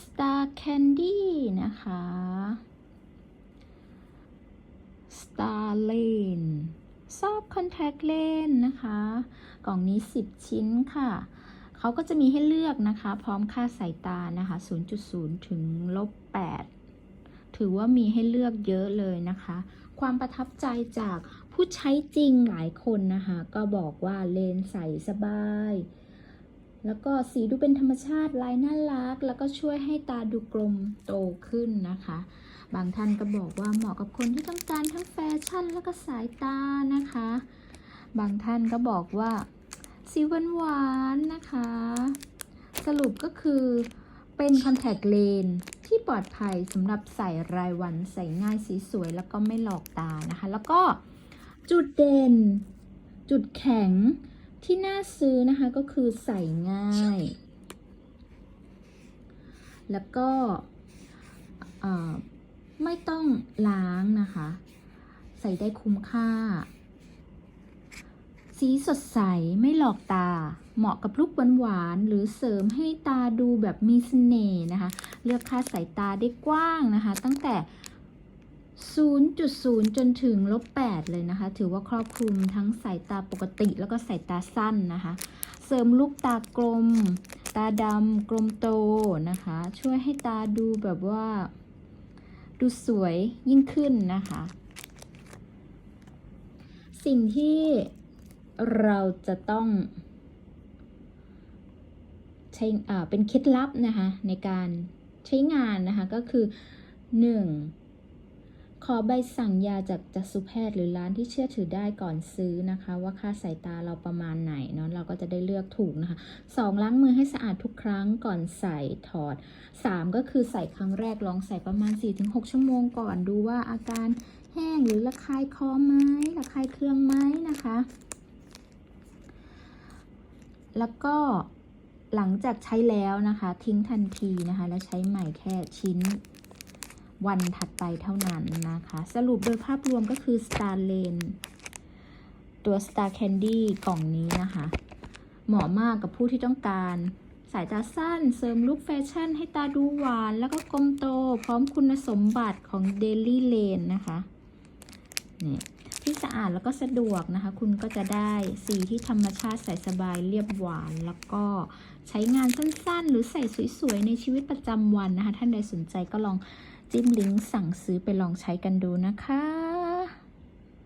Star Candy นะคะ Star Lane ซอบคอนแทคเลนนะคะ กล่องนี้ 10 ชิ้นค่ะ เขาก็จะมีให้เลือกนะคะ พร้อมค่าสายตานะคะ 0.0 ถึงลบ 8 ถือว่ามีให้เลือกเยอะเลยนะคะ ความประทับใจจากผู้ใช้จริงหลายคนนะคะ ก็บอกว่าเลนใสสบาย แล้วก็สีดูเป็นธรรมชาติลายน่ารัก แล้วก็ช่วยให้ตาดูกลมโตขึ้นนะคะ บางท่านก็บอกว่าเหมาะกับคนที่ต้องการทั้งแฟชั่นแล้วก็สายตานะคะ บางท่านก็บอกว่าสีหวานหวานๆนะคะ สรุปก็คือเป็นคอนแทคเลนที่ปลอดภัยสำหรับใส่รายวันใส่ง่ายสีสวยแล้วก็ไม่หลอกตานะคะ แล้วก็จุดเด่น จุดแข็ง ที่น่าซื้อนะคะก็คือใส่ง่าย แล้วก็ไม่ต้องล้างนะคะ ใส่ได้คุ้มค่า สีสดใสไม่หลอกตา เหมาะกับลูกหวานๆหรือเสริมให้ตาดูแบบมีเสน่ห์นะคะ เลือกค่าสายตาได้กว้างนะคะ ตั้งแต่ 0.0 จนถึงลบ 8 เลยนะคะ ถือว่าครอบคลุมทั้งสายตาปกติแล้วก็สายตาสั้นนะคะ เสริมลูกตากลม ตาดำกลมโตนะคะ ช่วยให้ตาดูแบบว่า ดูสวยยิ่งขึ้นนะคะ สิ่งที่เราจะต้องใช้อ่าเป็นเคล็ดลับนะคะในการใช้งานนะคะก็คือ 1. ขอใบสั่งยาจากจักษุแพทย์หรือร้านที่เชื่อถือได้ก่อนซื้อนะคะ ว่าค่าสายตาเราประมาณไหนเนาะเราก็จะได้เลือกถูกนะคะ 2. ล้างมือให้สะอาดทุกครั้งก่อนใส่ถอด 3. ก็คือใส่ครั้งแรกลองใส่ประมาณ 4-6 ชั่วโมงก่อนดูว่าอาการแห้งหรือระคายคอไหมระคายเคืองไหมนะคะ แล้วก็หลังจากใช้แล้วนะคะ ทิ้งทันทีนะคะ แล้วใช้ใหม่แค่ชิ้น วันถัดไปเท่านั้นนะคะ สรุปโดยภาพรวมก็คือ Star Lane ตัว Star Candy กล่องนี้นะคะ เหมาะมากกับผู้ที่ต้องการ สายตาสั้นเสริมลุคแฟชั่นให้ตาดูหวาน แล้วก็กลมโต พร้อมคุณสมบัติของ Daily Lane นะคะนี่ที่สะอาดแล้วก็สะดวกนะคะ คุณก็จะได้สีที่ธรรมชาติใส่สบายเรียบหวาน แล้วก็ใช้งานสั้นๆ หรือใส่สวยๆ ในชีวิตประจำวันนะคะ ท่านใดสนใจก็ลอง จิ้มลิงก์สั่งซื้อไปลองใช้กันดูนะคะ